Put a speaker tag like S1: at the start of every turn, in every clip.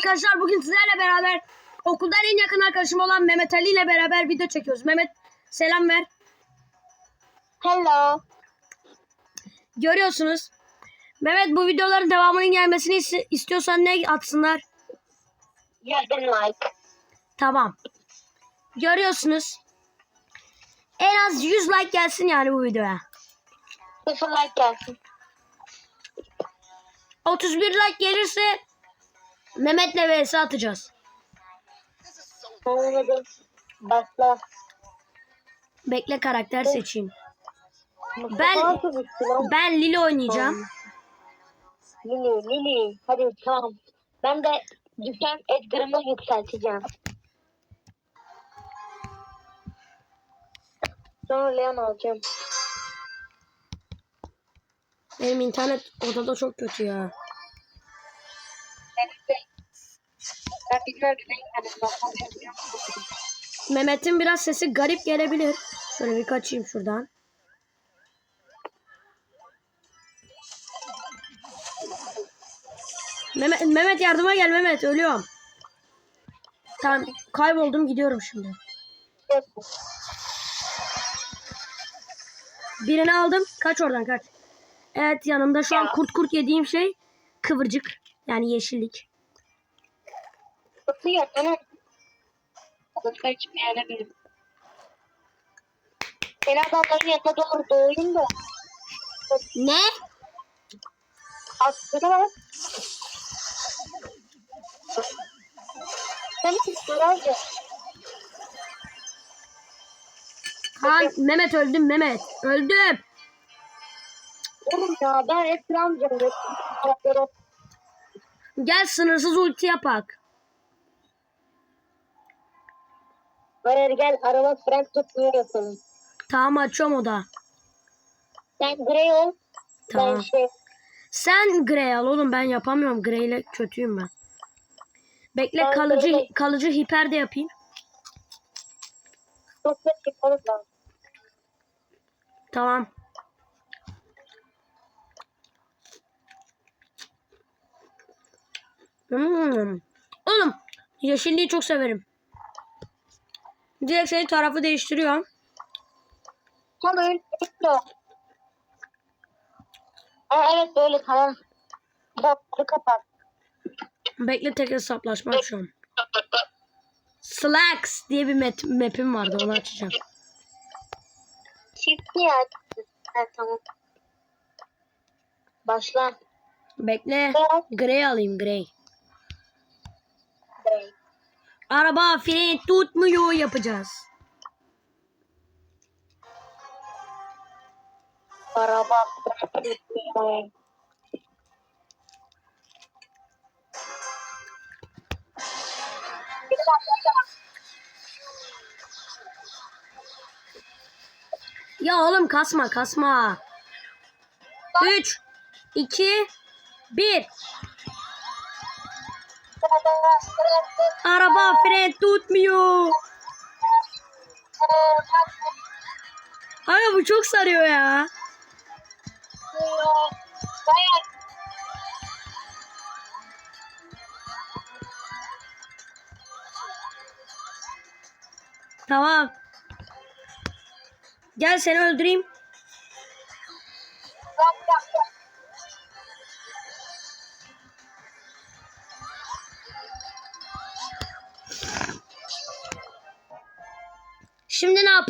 S1: arkadaşlar bugün sizlerle beraber okuldan en yakın arkadaşım olan Mehmet Ali ile beraber video çekiyoruz. Mehmet selam ver.
S2: Hello.
S1: Görüyorsunuz. Mehmet bu videoların devamının gelmesini is- istiyorsan ne atsınlar?
S2: Yardım like.
S1: Tamam. Görüyorsunuz. En az 100 like gelsin yani bu videoya.
S2: Sıfır like gelsin.
S1: 31 like gelirse Mehmet'le vs atacağız.
S2: Anladım. Başla.
S1: Bekle karakter seçeyim. Ben-? Ben Lili oynayacağım.
S2: Lili, Lili. Hadi tamam. Ben de düşen Edgar'ımı yükselteceğim. Sonra Leon alacağım.
S1: Benim internet odada çok kötü ya. Mehmet'in biraz sesi garip gelebilir. Şöyle bir kaçayım şuradan. Mehmet, Mehmet yardıma gel Mehmet ölüyorum. Tamam kayboldum gidiyorum şimdi. Birini aldım. Kaç oradan kaç. Evet yanımda şu an kurt kurt yediğim şey kıvırcık. Yani yeşillik.
S2: Tutuyor tamam. Kılıçla hiçbir yere benim. Ben adamların yanına doğru doğayım da.
S1: Ne?
S2: Aslında bak. Sen hiç sorarca.
S1: Han Mehmet öldüm Mehmet. Öldüm.
S2: Oğlum ya ben amcam. Karaktere
S1: Gel sınırsız ulti yapak.
S2: Hayır gel araba fren tutmuyor yapalım.
S1: Tamam açıyorum o da.
S2: Sen grey ol.
S1: Tamam.
S2: Ben şey.
S1: Sen Grey al oğlum ben yapamıyorum. Grey ile kötüyüm ben. Bekle
S2: Ben
S1: kalıcı
S2: böyle-
S1: kalıcı hiper de yapayım.
S2: Çok.
S1: Tamam. Hmm. Oğlum yeşilliği çok severim. Direkt şey tarafı değiştiriyorum.
S2: Tamam öyle. Bekle. Aa, evet böyle tamam. Bak kapat.
S1: Bekle tek hesaplaşma açıyorum. Slacks diye bir map, map'im vardı onu açacağım.
S2: Çift ya. Tamam. Başla.
S1: Bekle. Grey alayım. Grey. Araba fren tutmuyor yapacağız.
S2: Araba.
S1: Ya oğlum kasma kasma. 3 2 1 Araba fren tutmuyor. Aga bu çok sarıyor ya. Tamam. Gel seni öldüreyim. Şimdi ne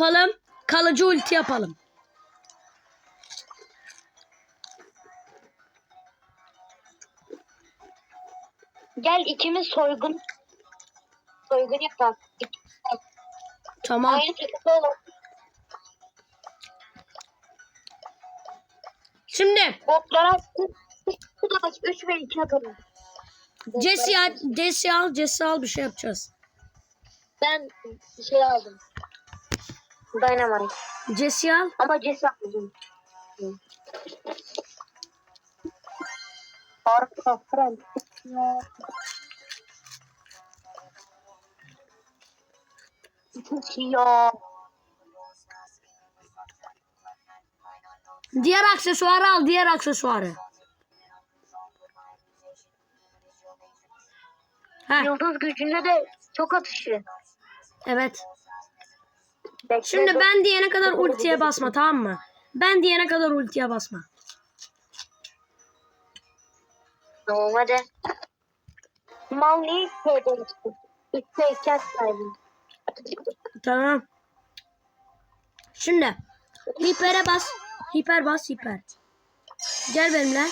S1: yapalım? Kalıcı ulti yapalım.
S2: Gel ikimiz soygun. Soygun yapalım.
S1: Tamam.
S2: Aynı takımda olalım.
S1: Şimdi
S2: Botlara bu da 3 ve 2 atalım.
S1: Jesse al, Jesse al, Jesse al bir şey yapacağız.
S2: Ben şey aldım. Dynamite.
S1: Jesse al.
S2: Ama Jesse aldım. Arka friend. Çok iyi ya.
S1: Diğer aksesuarı al, diğer aksesuarı. Heh,
S2: Yıldız gücünde de çok atışı.
S1: evet.
S2: Bekle,
S1: Şimdi
S2: dur.
S1: ben diyene kadar ultiye basma tamam mı? Ben diyene kadar ultiye basma.
S2: Tamam hadi. Mal niye şey? İşte ihtiyaç sahibi.
S1: Tamam. Şimdi hipere bas. Hiper bas hiper. Gel benimle.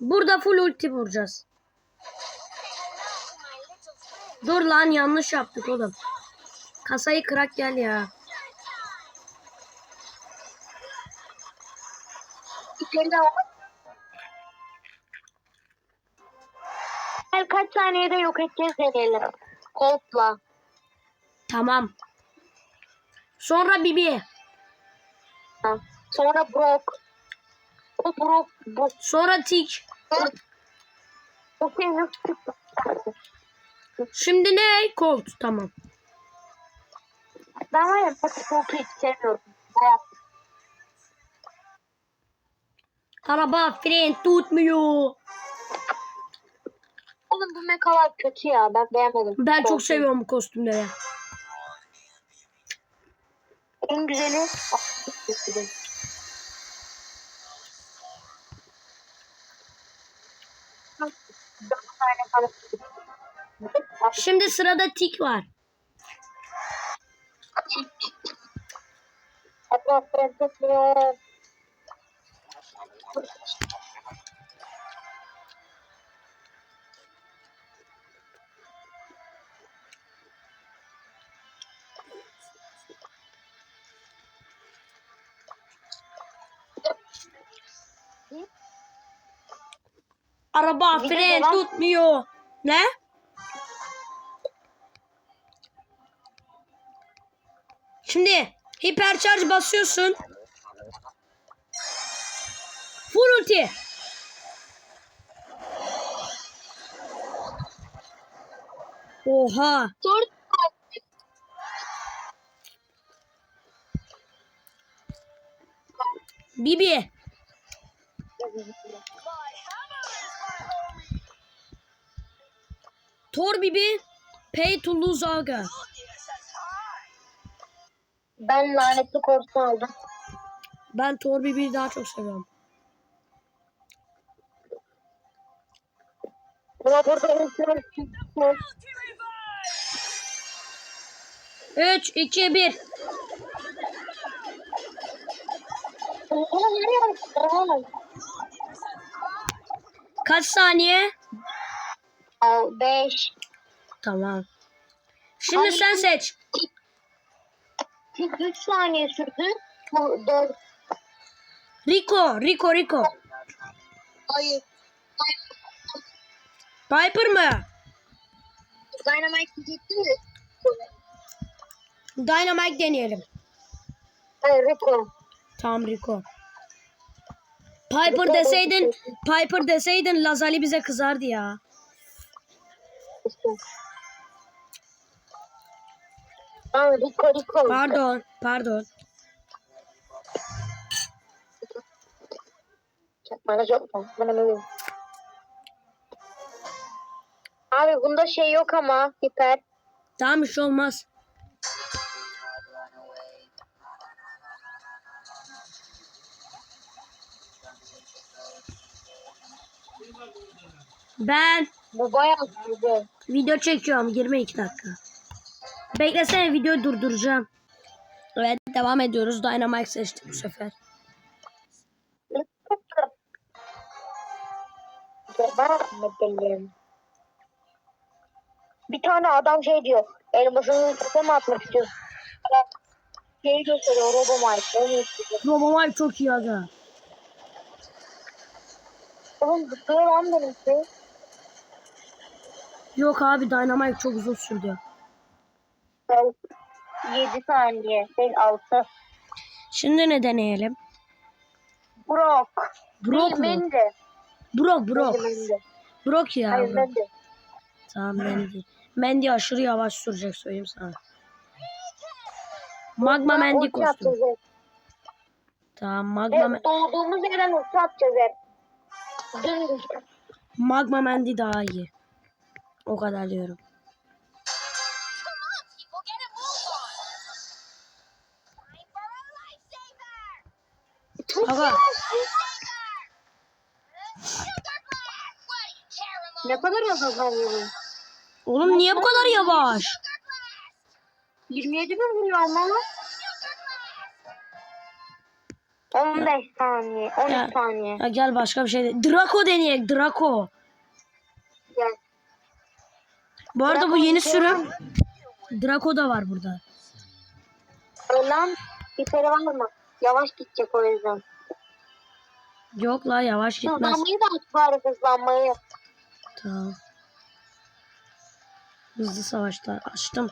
S1: Burada full ulti vuracağız. Dur lan yanlış yaptık oğlum. Kasayı kırak gel ya.
S2: İçeride. Her kaç saniyede yok edeceğiz deneyelim. Colt'la.
S1: Tamam. Sonra Bibi.
S2: Ha. Sonra Brock. O Brock. Bu,
S1: Sonra Tik.
S2: bu şey?
S1: Şimdi ne? Colt. Tamam.
S2: Ben var ya Colt'u hiç sevmiyorum.
S1: Araba fren tutmuyor.
S2: Oğlum bu mekalar kötü ya. Ben beğenmedim.
S1: Ben çok seviyorum bu kostümleri.
S2: En güzeli.
S1: Şimdi sırada Tik var.
S2: Hatta Frankfurt'la
S1: Araba
S2: Bir de
S1: fren tutmuyor. Ne? Şimdi hipercharge basıyorsun. Full ulti. Oha.
S2: Dur.
S1: Bibi. Thor Bibi. Pay to lose aga.
S2: Ben lanetli korsan aldım.
S1: Ben Thor Bibi'yi daha çok seviyorum.
S2: Buna burada unutmuyorum.
S1: 3, 2, 1.
S2: Ona nereye Tamam.
S1: Kaç saniye?
S2: Al 5.
S1: Tamam. Şimdi sen seç.
S2: 3 saniye sürdü. Bu 4.
S1: Rico, Rico, Rico.
S2: Hayır.
S1: Piper mı?
S2: Dynamite gitti mi?
S1: Dynamite deneyelim.
S2: Hayır Rico.
S1: Tamam Rico. Piper deseydin, Piper deseydin Lazali bize kızardı ya.
S2: İşte. Aa Rico Rico.
S1: Pardon, pardon.
S2: Bana çok mu? Bana böyle. Abi bunda şey yok ama hiper.
S1: Tamam bir şey olmaz. Ben
S2: Bu bayağı sürdü.
S1: video çekiyorum. 22 dakika. Beklesene videoyu durduracağım. Evet devam ediyoruz. Dynamite seçtik bu sefer.
S2: Bir tane adam şey diyor. Elmasını tuta mı atmak istiyorsun? Şey gösteriyor Robomite. İstiyor.
S1: Robomite çok iyi aga.
S2: Oğlum zıplıyor lan benimki.
S1: Yok abi Dynamite çok uzun sürdü.
S2: 7 saniye. Şey 6.
S1: Şimdi ne deneyelim?
S2: Brock.
S1: Brock mu?
S2: Mendy.
S1: Brock, Brock.
S2: Mendy.
S1: Brock ya.
S2: Hayır. Mendy.
S1: Tamam Mendy. Mendy aşırı yavaş sürecek söyleyeyim sana. Magma Mendy
S2: Ulti
S1: kostüm. Tamam Magma,
S2: Hep doğduğumuz yerden ulti atacağız hep. Dümdüz.
S1: Magma Mendy daha iyi. O kadar diyorum. Aga.
S2: yavaş. Ne kadar az azalıyor.
S1: Oğlum niye bu kadar yavaş?
S3: Sugar blast.
S2: 27 bin vuruyor
S3: blast.
S2: 15 saniye. 13
S1: Ya.
S2: saniye.
S1: Ya gel başka bir şey de. Draco deneyek Draco.
S2: Gel.
S1: Bu arada bu
S2: Draco
S1: yeni
S2: şey
S1: sürüm. Draco da var burada.
S2: Ölen hiperi var mı? Yavaş gidecek o yüzden.
S1: Yok la yavaş gitmez.
S2: Hızlanmayı da aç bari hızlanmayı.
S1: Tamam. Hızlı savaşlar açtım.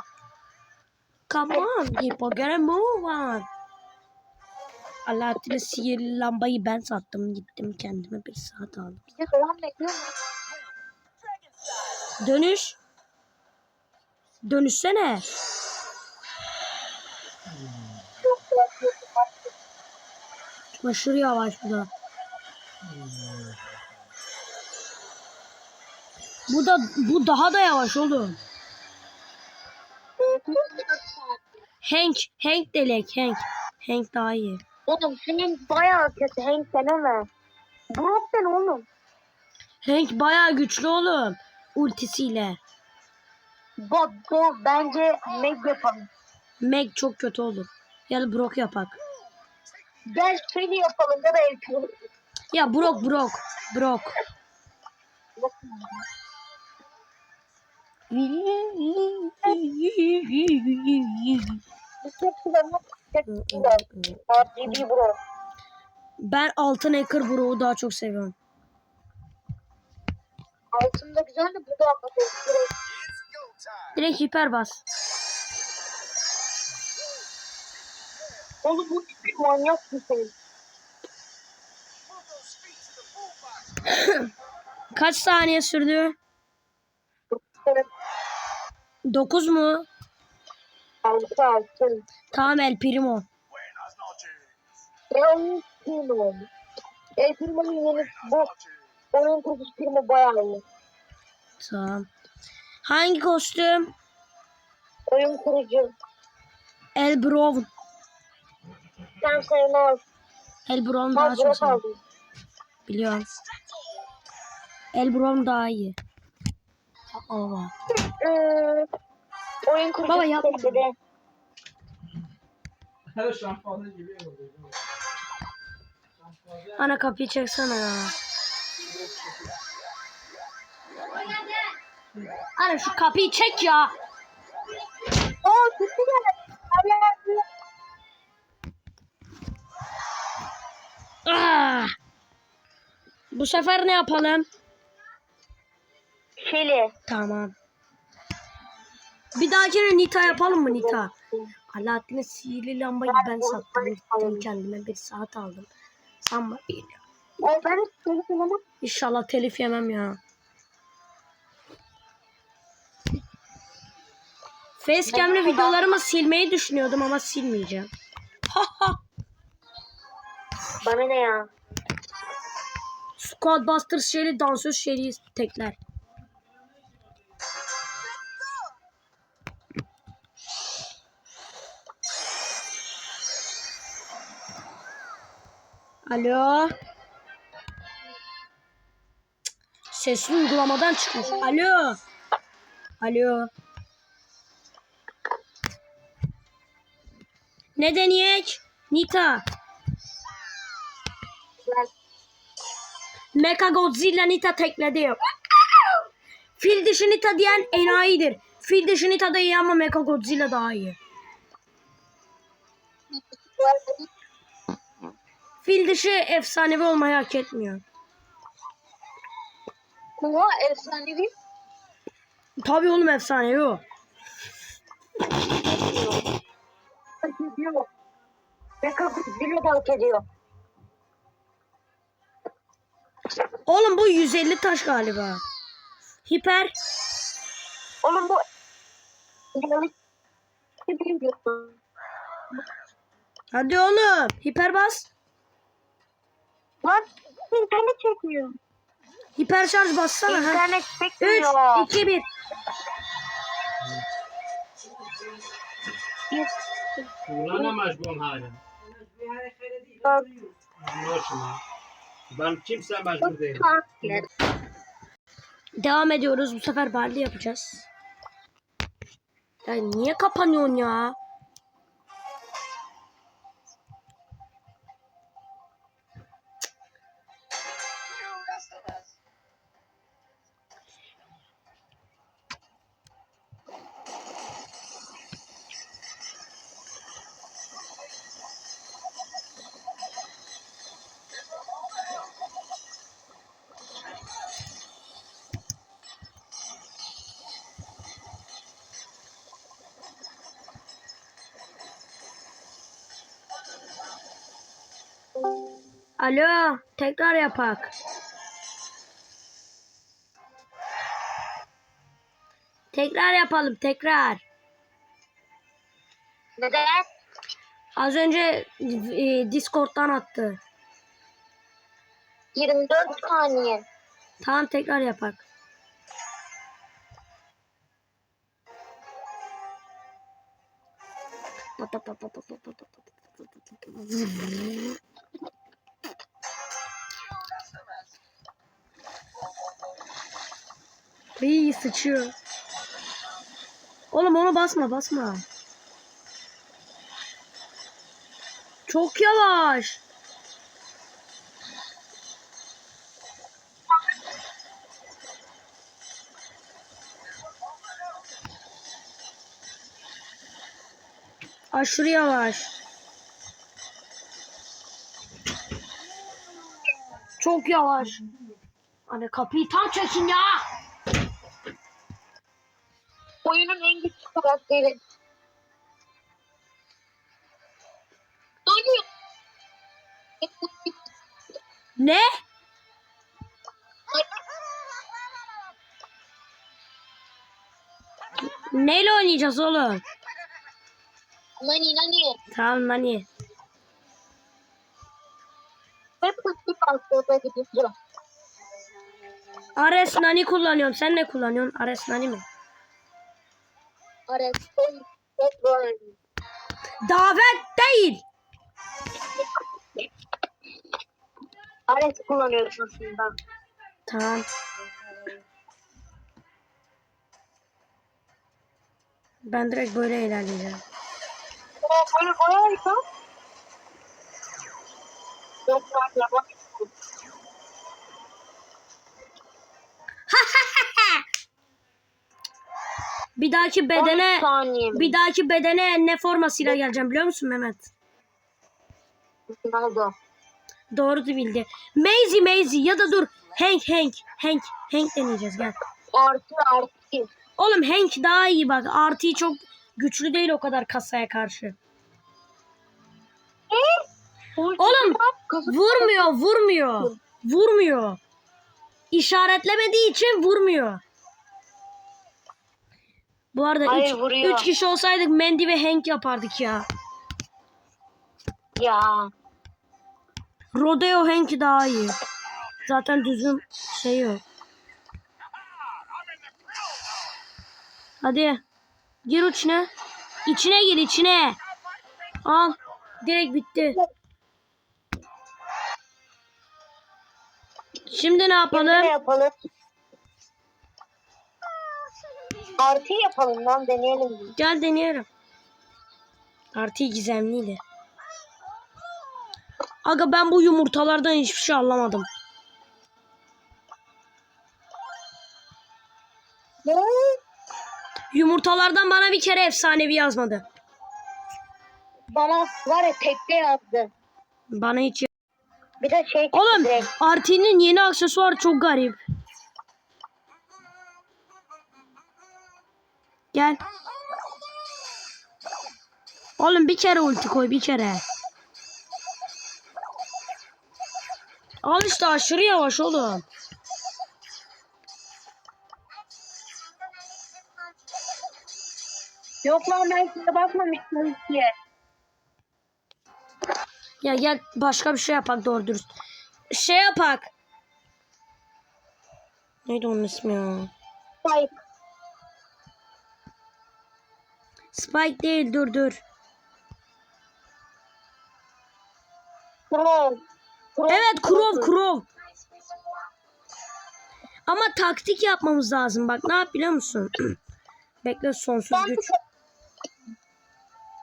S1: Come on people get a move on. Alaaddin'e sihirli lambayı ben sattım. Gittim kendime bir saat aldım.
S2: Bir de?
S1: Dönüş. Dönüşsene. Aşırı yavaş bu da. Bu da bu daha da yavaş oğlum. Hank, Hank delek Hank. Hank daha iyi.
S2: Oğlum senin bayağı kötü Hank deneme. Brock den oğlum.
S1: Hank bayağı güçlü oğlum. Ultisiyle.
S2: Bak bu bence Meg yapalım.
S1: Meg çok kötü olur. Ya da Brock yapak.
S2: Gel şöyle yapalım ya da el kırılır.
S1: Ya Brock Brock. Brock.
S2: Bu çok kullanma. RGB bro.
S1: Ben altın Hacker Brock'u daha çok seviyorum.
S2: Altında güzel de bu da anlatıyor. Direkt
S1: hiper bas.
S2: Oğlum bu bir manyak mısın?
S1: Kaç saniye sürdü?
S2: Evet.
S1: 9 mu?
S2: Altı altı.
S1: Tamam El Primo.
S2: El Primo. El Primo'nun yeni bu oyun kurgusu Primo bayağı iyi.
S1: Tamam. Hangi kostüm?
S2: Oyun kurucu.
S1: El Brown.
S2: Sen sayılmaz.
S1: El Brown daha çok
S2: aldım.
S1: Biliyorum. El Brown daha iyi. Aa.
S2: Ee, oyun kurucu
S1: Baba yapma.
S4: Her şampuanı gibi
S1: Ana kapıyı çeksene ya. Ana şu kapıyı çek ya.
S2: Aa kötü geldi. Abi
S1: Ah! Bu sefer ne yapalım?
S2: Şeli.
S1: Tamam. Bir dahakine Nita yapalım mı Nita? Alaaddin'e sihirli lambayı ben sattım. Gittim kendime bir saat aldım. Sanma değil.
S2: Söylemem.
S1: İnşallah telif yemem ya. Facecam'le videolarımı silmeyi düşünüyordum ama silmeyeceğim.
S2: Bana ne ya?
S1: Squad Busters şeri dansöz şeri tekler. Alo. Sesli uygulamadan çıkmış. Alo. Alo. Ne deneyek? Nita. Mecha Godzilla Nita tekledi. Fil dişi Nita diyen enayidir. Fil dişi Nita da iyi ama Mecha Godzilla daha iyi. Fil dişi efsanevi olmayı hak etmiyor.
S2: Kuva efsanevi.
S1: Tabii oğlum efsanevi o.
S2: Hak ediyor. De hak ediyor.
S1: Oğlum bu 150 taş galiba. Hiper.
S2: Oğlum bu...
S1: Hadi oğlum. Hiper bas.
S2: Lan internet çekmiyor.
S1: Hiper şarj bassana.
S2: İnternet
S1: ha.
S2: çekmiyor.
S1: 3, 2, 1.
S4: Bunlarla mecburum hala. Anlaşma. Ben kimse mecbur değilim.
S1: Devam ediyoruz. Bu sefer barlı yapacağız. Ya niye kapanıyorsun ya? Alo, tekrar yapak. Tekrar yapalım, tekrar.
S2: Neden?
S1: Az önce e, Discord'dan attı.
S2: 24 saniye.
S1: Tamam tekrar yapak. İyi sıçıyor. Oğlum onu basma basma. Çok yavaş. Aşırı yavaş. Çok yavaş. Hani kapıyı tam çekin ya.
S2: Güçlü karakteri. Dönüyor.
S1: Ne? Neyle oynayacağız oğlum?
S2: Nani nani.
S1: Tamam Nani.
S2: Hep hızlı kalkıyorda gidiyor.
S1: Ares Nani kullanıyorum. Sen ne kullanıyorsun? Ares Nani mi? Davet değil.
S2: Ares kullanıyorsun aslında.
S1: Tamam. Ben direkt böyle ilerleyeceğim.
S2: Böyle koyarsa. Yok ben yapamam.
S1: Bir dahaki
S2: 13
S1: bedene bir dahaki bedene ne formasıyla geleceğim biliyor musun Mehmet?
S2: Oldu?
S1: Doğru bildi. Maisie Maisie ya da dur. Hank Hank Hank Hank deneyeceğiz gel.
S2: Artı artı.
S1: Oğlum Hank daha iyi bak. Artı çok güçlü değil o kadar kasaya karşı. Oğlum vurmuyor vurmuyor. Vurmuyor. İşaretlemediği için vurmuyor. Bu arada
S2: Hayır,
S1: üç,
S2: vuruyor.
S1: üç kişi olsaydık Mandy ve Hank yapardık ya.
S2: Ya.
S1: Rodeo Hank daha iyi. Zaten düzgün şey yok. Hadi. Gir içine. İçine gir içine. Al. Direkt bitti. Şimdi ne
S2: Ne
S1: yapalım?
S2: Artı yapalım lan deneyelim.
S1: Gel deneyelim. Artı gizemliydi. Aga ben bu yumurtalardan hiçbir şey anlamadım.
S2: Ne?
S1: Yumurtalardan bana bir kere efsanevi yazmadı.
S2: Bana var ya tekte yazdı.
S1: Bana hiç
S2: Bir de şey
S1: Oğlum
S2: direkt.
S1: Arti'nin yeni aksesuarı çok garip. Gel. Oğlum bir kere ulti koy bir kere. Al işte aşırı yavaş oğlum.
S2: Yok lan ben size bakmamıştım ki.
S1: Ya gel başka bir şey yapak doğru dürüst. Şey yapak. Neydi onun ismi ya?
S2: Spike.
S1: Spike değil dur dur.
S2: Crow. Crow.
S1: Evet Krov Krov. Ama taktik yapmamız lazım. Bak ne yap biliyor musun? Bekle sonsuz güç.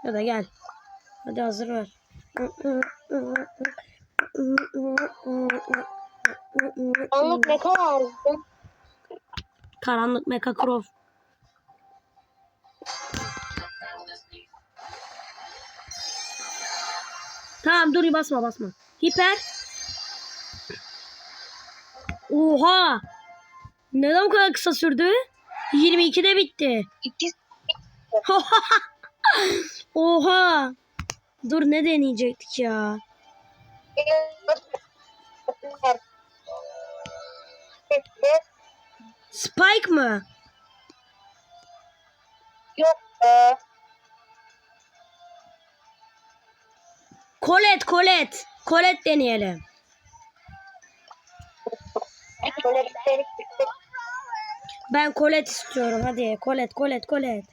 S1: Ya da gel. Hadi hazır ver.
S2: Anlık ne kadar aldın?
S1: Karanlık Mecha Krov. Tamam dur basma basma. Hiper. Oha. Neden bu kadar kısa sürdü? 22'de bitti. Oha. Dur ne deneyecektik ya? Spike mı?
S2: Yok be.
S1: Kolet kolet. Kolet deneyelim. Ben kolet istiyorum. Hadi kolet kolet kolet.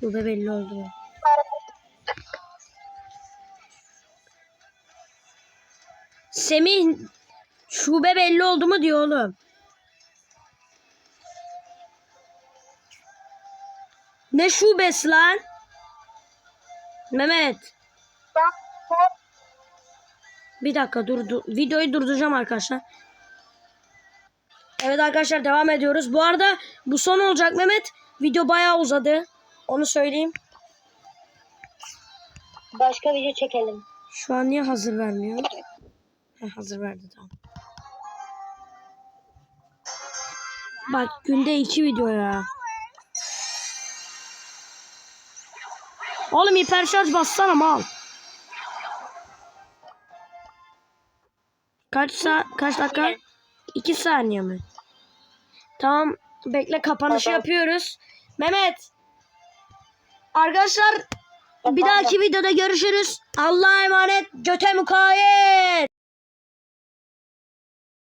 S1: Şube belli oldu. Semih şube belli oldu mu diyor oğlum. Ne şubesi lan? Mehmet. Bir dakika dur, dur. Videoyu durduracağım arkadaşlar. Evet arkadaşlar devam ediyoruz. Bu arada bu son olacak Mehmet. Video bayağı uzadı. Onu söyleyeyim.
S2: Başka video çekelim.
S1: Şu an niye hazır vermiyor? Heh, hazır verdi tamam. Bak günde iki video ya. Oğlum hiper şarj bassana mal. Kaç saat kaç dakika? İki saniye mi? Tamam bekle kapanışı
S2: Tamam.
S1: yapıyoruz. Mehmet. Arkadaşlar bir dahaki videoda görüşürüz. Allah'a emanet. Göte mukayyet.